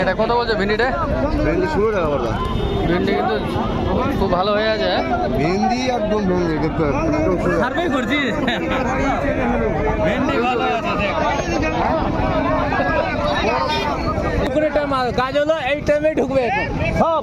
এটা কত বলছো ভেন্ডিটা? ভেন্ডি ষোলো টাকা বললাম ভেন্ডি কিন্তু খুব ভালো হয়ে আছে? ভেন্ডি একদম ভেন্ডি সার্ভে করছিস ভেন্ডি ভালো আছে দেখ। পুকুরেটা মাছ গাছ হলো এই টাইমে ঢুকবে সব।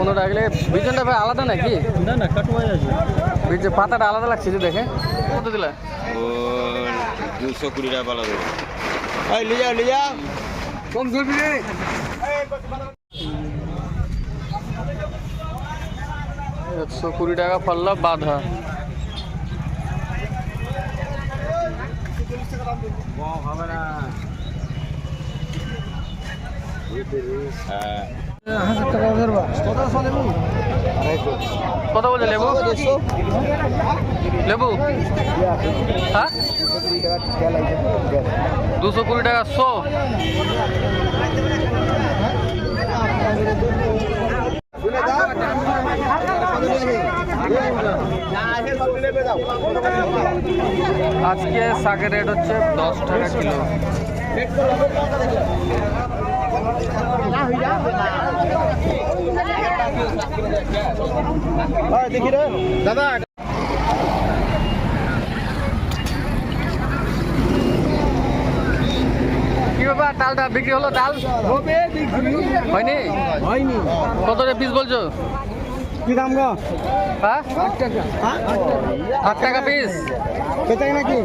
পনেরো টাকা গেলে বিজনটা ভাই আলাদা নাকি? না না কাটুয়াই আছে। বীজ পাতাটা আলাদা লাগছে যে দেখে কত দিলা? ওর দুশো কুড়ি টাকা পালা দেবো এই লিয়া লিয়া কম ধরবি রে একশো কুড়ি টাকা পাল্লা বাঁধা। হ্যাঁ। কত বলছে, লেবু? লেবু? হ্যাঁ? দুশো কুড়ি টাকা শো। আজকে শাকের রেট হচ্ছে দশ টাকা কিলো। দেখি রে। দাদা কি ব্যাপার ডালটা বিক্রি হলো ডাল হয়নি? হয়নি। কত পিস বলছো? কি দাম গো? হ্যাঁ? আট টাকা। পিস পেতাই নাকি